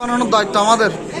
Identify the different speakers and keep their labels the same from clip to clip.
Speaker 1: বানানোর দায়িত্ব আমাদের।
Speaker 2: এ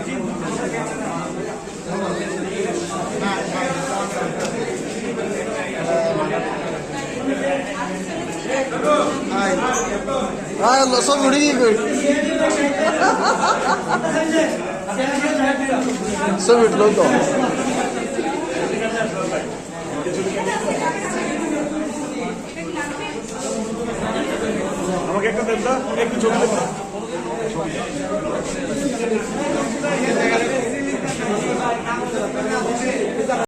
Speaker 1: সব উড়ে গিয়ে কই সব উঠলো তো
Speaker 3: আমাকে একটা দেন না একটু ছবি দেন